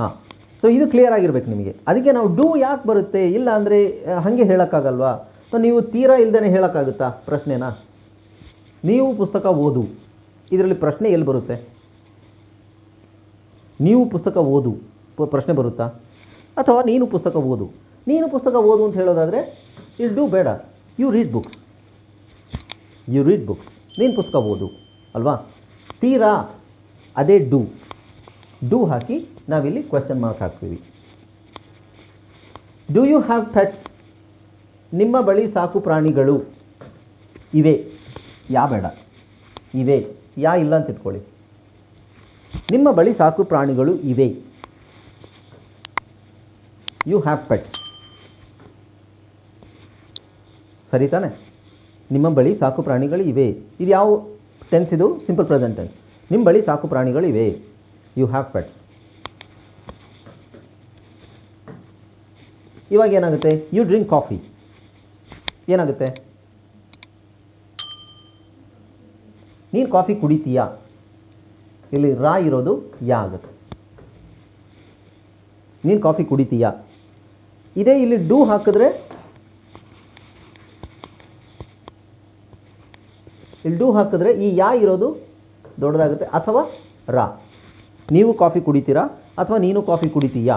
ಹಾಂ. ಸೊ ಇದು ಕ್ಲಿಯರ್ ಆಗಿರ್ಬೇಕು ನಿಮಗೆ. ಅದಕ್ಕೆ ನಾವು ಡೂ ಯಾಕೆ ಬರುತ್ತೆ? ಇಲ್ಲ ಅಂದರೆ ಹಾಗೆ ಹೇಳೋಕ್ಕಾಗಲ್ವಾ? ಸೊ ನೀವು ತೀರಾ ಇಲ್ದೇ ಹೇಳೋಕ್ಕಾಗುತ್ತಾ ಪ್ರಶ್ನೆನಾ? ನೀವು ಪುಸ್ತಕ ಓದು. ಇದರಲ್ಲಿ ಪ್ರಶ್ನೆ ಎಲ್ಲಿ ಬರುತ್ತೆ? ನೀವು ಪುಸ್ತಕ ಓದು. ಪ್ರಶ್ನೆ ಬರುತ್ತಾ? ಅಥವಾ ನೀನು ಪುಸ್ತಕ ಓದು. ನೀನು ಪುಸ್ತಕ ಓದು ಅಂತ ಹೇಳೋದಾದರೆ ಇಸ್ ಡೂ ಬೇಡ. You read books you read books ನೀನು ಪುಸ್ತಕ ಓದು. ಅಲ್ವಾ? ತೀರಾ ಅದೇ ಡೂ ಡೂ ಹಾಕಿ ನಾವಿಲ್ಲಿ ಕ್ವೆಶ್ಚನ್ ಮಾರ್ಕ್ ಹಾಕ್ತೀವಿ. ಡೂ ಯು ಹ್ಯಾವ್ ಪೆಟ್ಸ್ ನಿಮ್ಮ ಬಳಿ ಸಾಕು ಪ್ರಾಣಿಗಳು ಇವೆ. ಯಾ ಬೇಡ. ಇವೆ. ಯಾ ಇಲ್ಲ ಅಂತ ಇಟ್ಕೊಳ್ಳಿ. ನಿಮ್ಮ ಬಳಿ ಸಾಕು ಪ್ರಾಣಿಗಳು ಇವೆ. ಯು ಹ್ಯಾವ್ ಪೆಟ್ಸ್ ಸರಿ ತಾನೆ? ನಿಮ್ಮ ಬಳಿ ಸಾಕು ಪ್ರಾಣಿಗಳು ಇವೆ. ಇದು ಯಾವ ಟೆನ್ಸ್ ಇದು? ಸಿಂಪಲ್ ಪ್ರೆಸೆಂಟ್ ಟೆನ್ಸ್ ನಿಮ್ಮ ಬಳಿ ಸಾಕು ಪ್ರಾಣಿಗಳು ಇವೆ. ಯು ಹ್ಯಾವ್ ಪೆಟ್ಸ್ ಇವಾಗ ಏನಾಗುತ್ತೆ? ಯು ಡ್ರಿಂಕ್ ಕಾಫಿ ಏನಾಗುತ್ತೆ? ನೀನು ಕಾಫಿ ಕುಡಿತೀಯಾ? ಇಲ್ಲಿ ರಾ ಇರೋದು ಯಾ ಆಗುತ್ತೆ. ನೀನು ಕಾಫಿ ಕುಡಿತೀಯಾ? ಇದೇ ಇಲ್ಲಿ ಡೂ ಹಾಕಿದ್ರೆ ಇಲ್ಲಿ ಡೂ ಹಾಕಿದ್ರೆ ಈ ಯಾ ಇರೋದು ದೊಡ್ಡದಾಗುತ್ತೆ ಅಥವಾ ರಾ. ನೀವು ಕಾಫಿ ಕುಡಿತೀರಾ ಅಥವಾ ನೀನು ಕಾಫಿ ಕುಡಿತೀಯಾ?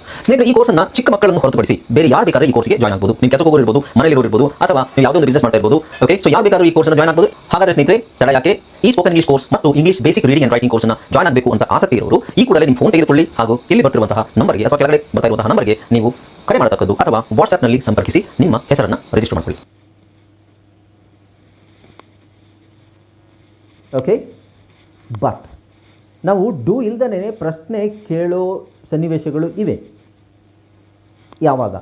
ಸ್ನೇಹಿತರೆ, ಈ ಕೋರ್ಸ್ನ ಚಿಕ್ಕ ಮಕ್ಕಳನ್ನು ಹೊರತುಪಡಿಸಿ ಬೇರೆ ಯಾರು ಬೇಕಾದ್ರೆ ಈ ಕೋರ್ಸ್ಗೆ ಜಾಯ್ನ್ ಆಗಬಹುದು ನೀವು ಕೆಲಸಕ್ಕೆ ಹೋಗೋರು ಮನೆಯಲ್ಲಿ ಇರಬಹುದು ಅಥವಾ ನೀವು ಯಾವುದೋ ಒಂದು ಬಿಸ್ನೆಸ್ ಮಾಡ್ತಾ ಇರಬಹುದು ಓಕೆ ಸೊ ಯಾರು ಬೇಕಾದ್ರೂ ಈ ಕೋರ್ಸ್ನ ಜಾಯ್ನ್ ಆಗಬಹುದು ಹಾಗಾದ್ರೆ ಸ್ನೇಹಿತರೆ, ತಡ ಯಾಕೆ? ಈ ಸ್ಪೋಕನ್ ಇಂಗ್ಲಿಷ್ ಕೋರ್ಸ್ ಮತ್ತು English basic reading and writing ಕೋರ್ಸ್ನ ಜಾಯ್ನ್ ಆಗಬೇಕು ಅಂತ ಆಸಕ್ತಿ ಇರೋರು, ಈ ಕೂಡಲೇ ನಿಮ್ಮ ಫೋನ್ ತೆಗೆದುಕೊಳ್ಳಿ ಹಾಗೂ ಇಲ್ಲಿ ಬರ್ತಿರುವಂತಹ ನಂಬರ್ಗೆ, ಅಥವಾ ಕೆಳಗಡೆ ಬರ್ತಾ ಇರುವಂತಹ ನಂಬರ್ಗೆ ನೀವು ಕರೆ ಮಾಡತಕ್ಕದ್ದು ಅಥವಾ ವಾಟ್ಸ್ಆಪ್ನಲ್ಲಿ ಸಂಪರ್ಕಿಸಿ ನಿಮ್ಮ ಹೆಸರನ್ನು ರಿಜಿಸ್ಟರ್ ಮಾಡಿಕೊಳ್ಳಿ. ಓಕೆ ಬಟ್ ನಾವು ಡೂ ಇಲ್ದೇ ಪ್ರಶ್ನೆ, ಕೇಳೋ ಸನ್ನಿವೇಶಗಳು ಇವೆ. ಯಾವಾಗ?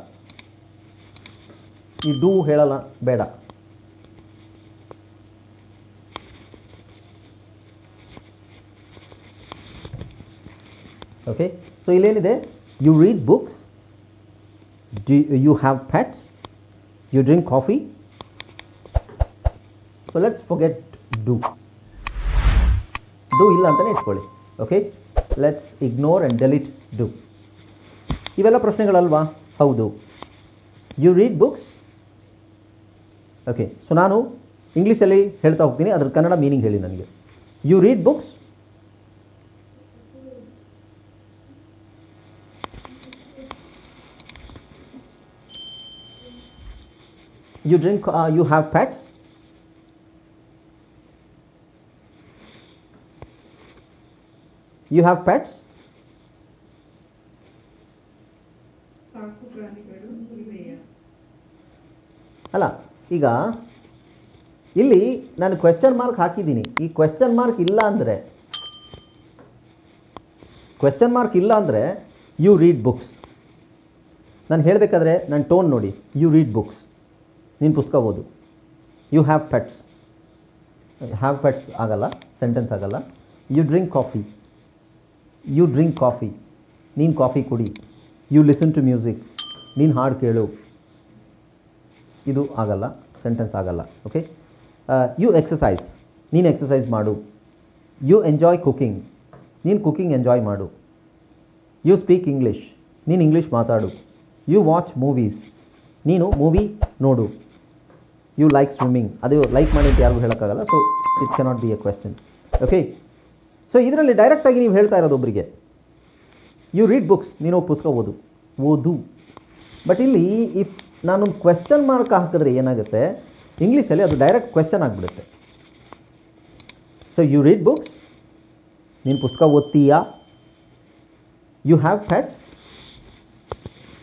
ಈ ಡೂ ಹೇಳಲ್ಲ, ಬೇಡ. Okay so ಇಲ್ಲೇನಿದೆ you read books you have pets you drink coffee so let's forget do do ಇಲ್ಲ ಅಂತಲೇ ಇಟ್ಕೊಳ್ಳಿ. Okay let's ignore and delete do ಇವೆಲ್ಲ ಪ್ರಶ್ನೆಗಳಲ್ವಾ? ಹೌದು. You read books okay so ನಾನು ಇಂಗ್ಲೀಷಲ್ಲಿ ಹೇಳ್ತಾ ಹೋಗ್ತೀನಿ ಅದ್ರ ಕನ್ನಡ ಮೀನಿಂಗ್ ಹೇಳಿ ನನಗೆ. You read books you drink you have pets you have pets ಅಲ್ಲ, ಈಗ ಇಲ್ಲಿ ನಾನು ಕ್ವೆಶ್ಚನ್ ಮಾರ್ಕ್ ಹಾಕಿದ್ದೀನಿ. ಈ ಕ್ವೆಶ್ಚನ್ ಮಾರ್ಕ್ ಇಲ್ಲ ಅಂದರೆ ಕ್ವೆಶ್ಚನ್ ಮಾರ್ಕ್ ಇಲ್ಲ ಅಂದರೆ ಯು ರೀಡ್ ಬುಕ್ಸ್ ನಾನು ಹೇಳಬೇಕಾದ್ರೆ ನನ್ನ ಟೋನ್ ನೋಡಿ. ಯು ರೀಡ್ ಬುಕ್ಸ್ ನೀನು ಪುಸ್ತಕ ಓದು. You have pets have pets ಆಗಲ್ಲ ಸೆಂಟೆನ್ಸ್ ಆಗಲ್ಲ. You drink coffee you drink coffee ನೀನು ಕಾಫಿ ಕುಡಿ. ಯು ಲಿಸನ್ ಟು ಮ್ಯೂಸಿಕ್ ನೀನು ಹಾಡು ಕೇಳು. ಇದು ಆಗಲ್ಲ ಸೆಂಟೆನ್ಸ್ ಆಗಲ್ಲ ಓಕೆ ಯು ಎಕ್ಸಸೈಸ್ ನೀನು ಎಕ್ಸಸೈಸ್ ಮಾಡು. ಯು ಎಂಜಾಯ್ ಕುಕಿಂಗ್ ನೀನು ಕುಕಿಂಗ್ ಎಂಜಾಯ್ ಮಾಡು. ಯು ಸ್ಪೀಕ್ ಇಂಗ್ಲೀಷ್ ನೀನು ಇಂಗ್ಲೀಷ್ ಮಾತಾಡು. ಯು ವಾಚ್ ಮೂವೀಸ್ ನೀನು ಮೂವಿ ನೋಡು. ಯು ಲೈಕ್ ಸ್ವಿಮ್ಮಿಂಗ್ ಅದು ಲೈಕ್ ಮಾಡಿ ಅಂತ ಯಾರಿಗೂ ಹೇಳೋಕ್ಕಾಗಲ್ಲ so it cannot be a question okay so ಇದರಲ್ಲಿ ಡೈರೆಕ್ಟಾಗಿ ನೀವು ಹೇಳ್ತಾ ಇರೋದು ಒಬ್ಬರಿಗೆ ಯು ರೀಡ್ ಬುಕ್ಸ್ ನೀನು ಪುಸ್ತಕ ಓದು. ಓದು. ಬಟ್ ಇಲ್ಲಿ ಇಫ್ ನಾನೊಂದು ಕ್ವೆಶ್ಚನ್ ಮಾರ್ಕ್ ಹಾಕಿದ್ರೆ ಏನಾಗುತ್ತೆ? ಇಂಗ್ಲೀಷಲ್ಲಿ ಅದು ಡೈರೆಕ್ಟ್ ಕ್ವೆಶ್ಚನ್ ಆಗಿಬಿಡುತ್ತೆ. ಸೊ ಯು ರೀಡ್ ಬುಕ್ಸ್ ನೀನು ಪುಸ್ತಕ ಓದ್ತೀಯಾ? You have pets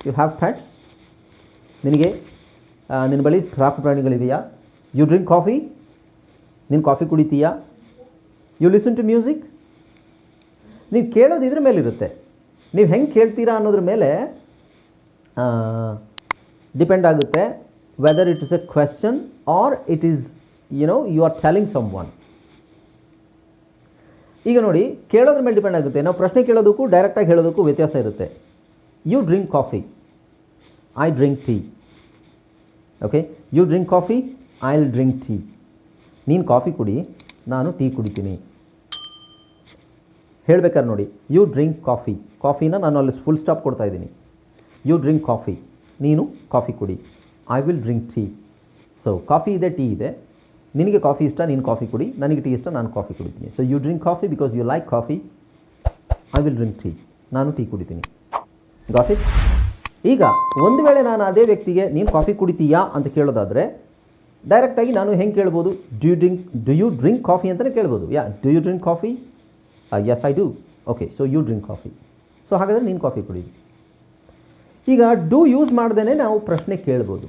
you have pets ನಿನಗೆ ನಿನ್ನ ಬಳಿ ಸಾಕು ಪ್ರಾಣಿಗಳಿದೆಯಾ ಯು ಡ್ರಿಂಕ್ ಕಾಫಿ ನೀನು ಕಾಫಿ ಕುಡಿತೀಯಾ? ಯು ಲಿಸನ್ ಟು ಮ್ಯೂಸಿಕ್ ನೀನು ಕೇಳೋದು ಇದ್ರ ಮೇಲಿರುತ್ತೆ. ನೀವು ಹೆಂಗೆ ಕೇಳ್ತೀರಾ ಅನ್ನೋದ್ರ ಮೇಲೆ ಡಿಪೆಂಡ್ ಆಗುತ್ತೆ whether it is a question or it is you know you are telling someone ಈಗ ನೋಡಿ, ಕೇಳೋದ್ರ ಮೇಲೆ ಡಿಪೆಂಡ್ ಆಗುತ್ತೆ. ನಾವು ಪ್ರಶ್ನೆ ಕೇಳೋದಕ್ಕೂ ಡೈರೆಕ್ಟಾಗಿ ಹೇಳೋದಕ್ಕೂ ವ್ಯತ್ಯಾಸ ಇರುತ್ತೆ. You drink coffee I drink tea okay you drink coffee I will drink tea ನೀನು ಕಾಫಿ ಕುಡಿ, ನಾನು ಟೀ ಕುಡಿತೀನಿ. ಹೇಳ್ಬೇಕಾದ್ರೆ ನೋಡಿ ಯು ಡ್ರಿಂಕ್ ಕಾಫಿ ಕಾಫಿನ ನಾನು ಅಲ್ಲಿ ಫುಲ್ ಸ್ಟಾಪ್ ಕೊಡ್ತಾ ಇದ್ದೀನಿ. ಯು ಡ್ರಿಂಕ್ ಕಾಫಿ ನೀನು ಕಾಫಿ ಕುಡಿ. I will drink tea so coffee ಇದೆ ಟೀ ಇದೆ. ನಿನಗೆ ಕಾಫಿ ಇಷ್ಟ, ನೀನು ಕಾಫಿ ಕುಡಿ. ನನಗೆ ಟೀ ಇಷ್ಟ, ನಾನು ಕಾಫಿ ಕುಡಿತೀನಿ. So you drink coffee because you like coffee I will drink tea ನಾನು ಟೀ ಕುಡಿತೀನಿ. ಗಾಟ್ ಇಟ್ ಈಗ, ಒಂದು ವೇಳೆ ನಾನು ಅದೇ ವ್ಯಕ್ತಿಗೆ, ನೀನು ಕಾಫಿ ಕುಡಿತೀಯಾ? ಅಂತ ಕೇಳೋದಾದರೆ ಡೈರೆಕ್ಟಾಗಿ ನಾನು ಹೆಂಗೆ ಕೇಳ್ಬೋದು? Do drink do you drink coffee ಅಂತಲೇ ಕೇಳ್ಬೋದು. Yeah do you drink coffee yes I do okay so you drink coffee so ಹಾಗಾದರೆ ನೀನು ಕಾಫಿ ಕುಡೀರಿ. ಈಗ ಡೂ ಯೂಸ್ ಮಾಡ್ದೇ ನಾವು ಪ್ರಶ್ನೆ ಕೇಳ್ಬೋದು.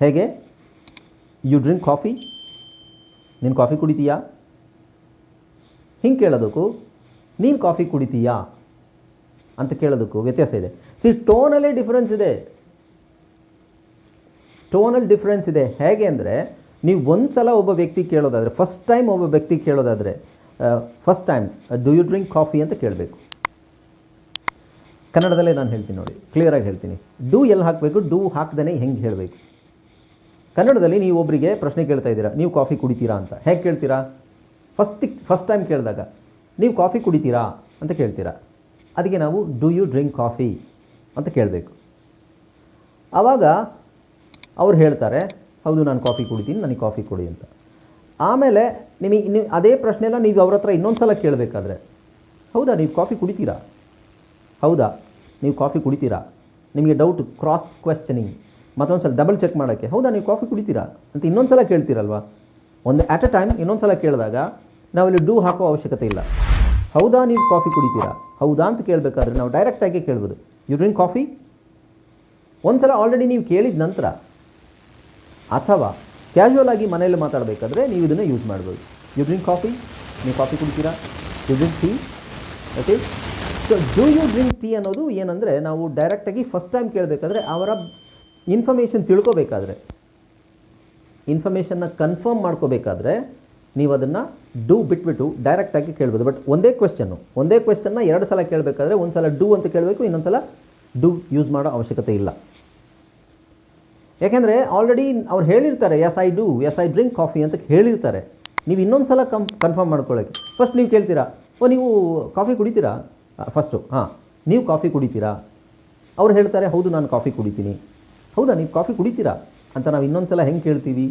ಹೇಗೆ? ಯು ಡ್ರಿಂಕ್ ಕಾಫಿ ನೀನು ಕಾಫಿ ಕುಡಿತೀಯಾ? ಹಿಂಗೆ ಕೇಳೋದಕ್ಕೂ, ನೀನು ಕಾಫಿ ಕುಡಿತೀಯಾ? ಅಂತ ಕೇಳೋದಕ್ಕೂ ವ್ಯತ್ಯಾಸ ಇದೆ. ಸಿ ಟೋನಲ್ಲೇ ಡಿಫ್ರೆನ್ಸ್ ಇದೆ. ಟೋನಲ್ಲಿ ಡಿಫ್ರೆನ್ಸ್ ಇದೆ. ಹೇಗೆ ಅಂದರೆ, ನೀವು ಒಂದು ಸಲ ಒಬ್ಬ ವ್ಯಕ್ತಿ ಕೇಳೋದಾದರೆ ಫಸ್ಟ್ ಟೈಮ್ ಒಬ್ಬ ವ್ಯಕ್ತಿ ಕೇಳೋದಾದರೆ first time do you drink coffee ಅಂತ ಕೇಳಬೇಕು. ಕನ್ನಡದಲ್ಲೇ ನಾನು ಹೇಳ್ತೀನಿ ನೋಡಿ ಕ್ಲಿಯರಾಗಿ ಹೇಳ್ತೀನಿ. ಡೂ ಎಲ್ಲಿ ಹಾಕಬೇಕು ಡೂ ಹಾಕ್ದೇ ಹೆಂಗೆ ಹೇಳಬೇಕು. ಕನ್ನಡದಲ್ಲಿ ನೀವು ಒಬ್ಬರಿಗೆ ಪ್ರಶ್ನೆ ಕೇಳ್ತಾ ಇದ್ದೀರಾ, ನೀವು ಕಾಫಿ ಕುಡಿತೀರಾ ಅಂತ. ಹೇಗೆ ಕೇಳ್ತೀರಾ? ಫಸ್ಟ್ ಫಸ್ಟ್ ಟೈಮ್ ಕೇಳಿದಾಗ, ನೀವು ಕಾಫಿ ಕುಡಿತೀರಾ ಅಂತ ಕೇಳ್ತೀರಾ. ಅದಕ್ಕೆ ನಾವು ಡೂ ಯು ಡ್ರಿಂಕ್ ಕಾಫಿ ಅಂತ ಕೇಳಬೇಕು. ಆವಾಗ, ಅವ್ರು ಹೇಳ್ತಾರೆ, ಹೌದು, ನಾನು ಕಾಫಿ ಕುಡಿತೀನಿ, ನನಗೆ ಕಾಫಿ ಕೊಡಿ ಅಂತ. ಆಮೇಲೆ ನಿಮಗೆ ನೀವು ಅದೇ ಪ್ರಶ್ನೆನ ನೀವು ಅವ್ರ ಹತ್ರ ಇನ್ನೊಂದು ಸಲ ಕೇಳಬೇಕಾದ್ರೆ, ಹೌದಾ ನೀವು ಕಾಫಿ ಕುಡಿತೀರಾ? ಹೌದಾ ನೀವು ಕಾಫಿ ಕುಡಿತೀರಾ? ನಿಮಗೆ ಡೌಟ್ ಕ್ರಾಸ್ ಕ್ವೆಶ್ಚನಿಂಗ್ ಮತ್ತೊಂದು ಸಲ ಡಬಲ್ ಚೆಕ್ ಮಾಡೋಕ್ಕೆ, ಹೌದಾ ನೀವು ಕಾಫಿ ಕುಡಿತೀರಾ ಅಂತ ಇನ್ನೊಂದು ಸಲ ಕೇಳ್ತೀರಲ್ವಾ? ಒಂದು ಆ್ಯಟ್ ಅ ಟೈಮ್ ಇನ್ನೊಂದು ಸಲ ಕೇಳಿದಾಗ ನಾವಿಲ್ಲಿ ಡೂ ಹಾಕೋ ಅವಶ್ಯಕತೆ ಇಲ್ಲ. ಹೌದಾ ನೀವು ಕಾಫಿ ಕುಡಿತೀರಾ? ಹೌದಾ ಅಂತ ಕೇಳಬೇಕಾದ್ರೆ ನಾವು ಡೈರೆಕ್ಟಾಗಿ ಕೇಳ್ಬೋದು. ಯು ಡ್ರಿಂಕ್ ಕಾಫಿ ಒಂದು ಸಲ ಆಲ್ರೆಡಿ ನೀವು ಕೇಳಿದ ನಂತರ, ಅಥವಾ ಕ್ಯಾಶುವಲ್ ಆಗಿ ಮನೆಯಲ್ಲಿ ಮಾತಾಡಬೇಕಾದ್ರೆ ನೀವು ಇದನ್ನು ಯೂಸ್ ಮಾಡ್ಬೋದು. ಯು ಡ್ರಿಂಕ್ ಕಾಫಿ ನೀವು ಕಾಫಿ ಕುಡಿತೀರಾ? You drink tea okay so do you drink tea ಅನ್ನೋದು ಏನಂದರೆ ನಾವು ಡೈರೆಕ್ಟಾಗಿ ಫಸ್ಟ್ ಟೈಮ್ ಕೇಳಬೇಕಾದ್ರೆ ಅವರ ಇನ್ಫಾರ್ಮೇಷನ್ ತಿಳ್ಕೊಬೇಕಾದ್ರೆ. ಇನ್ಫಾರ್ಮೇಷನ್ನ ಕನ್ಫರ್ಮ್ ಮಾಡ್ಕೋಬೇಕಾದ್ರೆ ನೀವು ಅದನ್ನು ಡೂ ಬಿಟ್ಬಿಟ್ಟು ಡೈರೆಕ್ಟಾಗಿ ಕೇಳ್ಬೋದು. ಬಟ್ ಒಂದೇ ಕ್ವೆಶನ್ನು ಒಂದೇ ಕ್ವೆಶನ್ನ ಎರಡು ಸಲ ಕೇಳಬೇಕಾದ್ರೆ ಒಂದು ಸಲ ಡೂ ಅಂತ ಕೇಳಬೇಕು ಇನ್ನೊಂದು ಸಲ ಡೂ ಯೂಸ್ ಮಾಡೋ ಅವಶ್ಯಕತೆ ಇಲ್ಲ. ಯಾಕೆಂದರೆ ಆಲ್ರೆಡಿ ಅವ್ರು ಹೇಳಿರ್ತಾರೆ yes I do yes I drink coffee ಅಂತ ಹೇಳಿರ್ತಾರೆ. ನೀವು ಇನ್ನೊಂದು ಸಲ ಕಂ ಕನ್ಫರ್ಮ್ ಮಾಡ್ಕೊಳ್ಳೋಕ್ಕೆ ಫಸ್ಟ್ ನೀವು ಕೇಳ್ತೀರಾ, ಓ, ನೀವು ಕಾಫಿ ಕುಡಿತೀರಾ? ಫಸ್ಟು ಹಾಂ, ನೀವು ಕಾಫಿ ಕುಡಿತೀರಾ? ಅವ್ರು ಹೇಳ್ತಾರೆ, ಹೌದು, ನಾನು ಕಾಫಿ ಕುಡಿತೀನಿ. ಹೌದಾ, ನೀವು ಕಾಫಿ ಕುಡಿತೀರಾ? ಅಂತ ನಾವು ಇನ್ನೊಂದು ಸಲ ಹೆಂಗೆ ಕೇಳ್ತೀವಿ?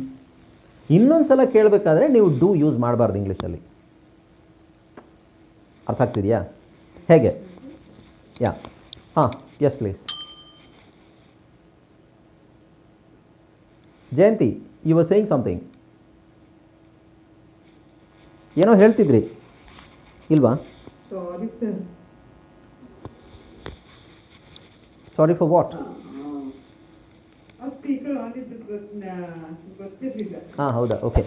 ಇನ್ನೊಂದು ಸಲ ಕೇಳಬೇಕಾದ್ರೆ ನೀವು ಡೂ ಯೂಸ್ ಮಾಡಬಾರ್ದು ಇಂಗ್ಲೀಷಲ್ಲಿ ಅರ್ಥ ಆಗ್ತಿದೆಯಾ? ಹೇಗೆ? ಯಾ ಹಾಂ yes please Jayanti you were saying something ಏನೋ ಹೇಳ್ತಿದ್ರಿ ಇಲ್ವಾ? ಸಾರಿ ಫಾರ್ ವಾಟ್ ಹಾಂ ಹೌದಾ ಓಕೆ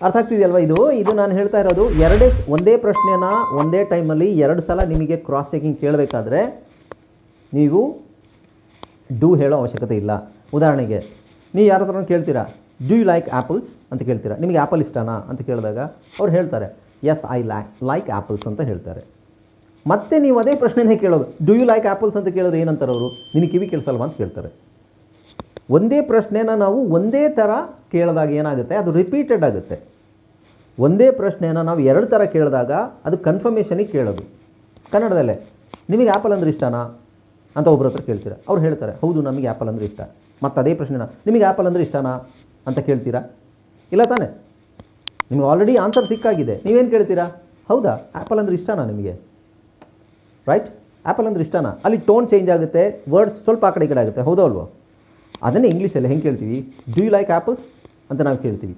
ಅರ್ಥ ಆಗ್ತಿದೆಯಲ್ವಾ ಇದು? ಇದು ನಾನು ಹೇಳ್ತಾ ಇರೋದು ಎರಡೇ ಒಂದೇ ಪ್ರಶ್ನೆನ ಒಂದೇ ಟೈಮಲ್ಲಿ ಎರಡು ಸಲ ನಿಮಗೆ ಕ್ರಾಸ್ ಚೆಕಿಂಗ್ ಕೇಳಬೇಕಾದ್ರೆ ನೀವು ಡೂ ಹೇಳೋ ಅವಶ್ಯಕತೆ ಇಲ್ಲ. ಉದಾಹರಣೆಗೆ ನೀವು ಯಾರ ಹತ್ರ ಕೇಳ್ತೀರಾ? ಡ್ಯೂ ಯು ಲೈಕ್ ಆ್ಯಪಲ್ಸ್ ಅಂತ ಕೇಳ್ತೀರಾ? ನಿಮಗೆ ಆ್ಯಪಲ್ ಇಷ್ಟನಾ? ಅಂತ ಕೇಳಿದಾಗ ಅವ್ರು ಹೇಳ್ತಾರೆ yes I like like apples ಅಂತ ಹೇಳ್ತಾರೆ. ಮತ್ತೆ ನೀವು ಅದೇ ಪ್ರಶ್ನೆನೇ ಕೇಳೋದು ಡ್ಯೂ ಯು ಲೈಕ್ ಆ್ಯಪಲ್ಸ್ ಅಂತ ಕೇಳೋದು ಏನಂತಾರೆ ಅವರು? ನಿನಗೆ ಕಿವಿ ಕೇಳಿಸಲ್ವಾ ಅಂತ ಕೇಳ್ತಾರೆ. ಒಂದೇ ಪ್ರಶ್ನೆನ ನಾವು ಒಂದೇ ಥರ ಕೇಳಿದಾಗ ಏನಾಗುತ್ತೆ? ಅದು ರಿಪೀಟೆಡ್ ಆಗುತ್ತೆ. ಒಂದೇ ಪ್ರಶ್ನೆನ ನಾವು ಎರಡು ಥರ ಕೇಳಿದಾಗ ಅದು ಕನ್ಫರ್ಮೇಷನಿಗೆ ಕೇಳೋದು. ಕನ್ನಡದಲ್ಲೇ, ನಿಮಗೆ ಆ್ಯಪಲ್ ಅಂದ್ರೆ ಇಷ್ಟನಾ? ಅಂತ ಒಬ್ಬರ ಹತ್ರ ಕೇಳ್ತೀರಾ? ಅವ್ರು ಹೇಳ್ತಾರೆ, ಹೌದು, ನಮಗೆ ಆ್ಯಪಲ್ ಅಂದರೆ ಇಷ್ಟ. ಮತ್ತು ಅದೇ ಪ್ರಶ್ನೆನ, ನಿಮಗೆ ಆ್ಯಪಲ್ ಅಂದರೆ ಇಷ್ಟನಾ ಅಂತ ಕೇಳ್ತೀರಾ? ಇಲ್ಲ ತಾನೆ? ನಿಮಗೆ ಆಲ್ರೆಡಿ ಆನ್ಸರ್ ಸಿಕ್ಕಾಗಿದೆ. ನೀವೇನು ಕೇಳ್ತೀರಾ? ಹೌದಾ? ಆ್ಯಪಲ್ ಅಂದರೆ ಇಷ್ಟನಾ ನಿಮಗೆ? ರೈಟ್ ಆ್ಯಪಲ್ ಅಂದರೆ ಇಷ್ಟನಾ? ಅಲ್ಲಿ ಟೋನ್ ಚೇಂಜ್ ಆಗುತ್ತೆ ವರ್ಡ್ಸ್ ಸ್ವಲ್ಪ ಆ ಕಡೆ ಈ ಕಡೆ ಆಗುತ್ತೆ. ಹೌದಾ ಅಲ್ವೋ? ಅದನ್ನೇ ಇಂಗ್ಲೀಷಲ್ಲಿ ಹೆಂಗೆ ಕೇಳ್ತೀವಿ? ಡೂ ಯು ಲೈಕ್ ಆ್ಯಪಲ್ಸ್ ಅಂತ ನಾವು ಕೇಳ್ತೀವಿ.